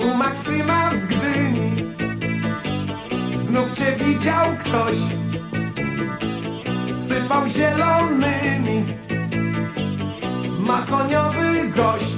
U Maksyma w Gdyni Znów cię widział ktoś. Sypał zielonymi Mahoniowy gość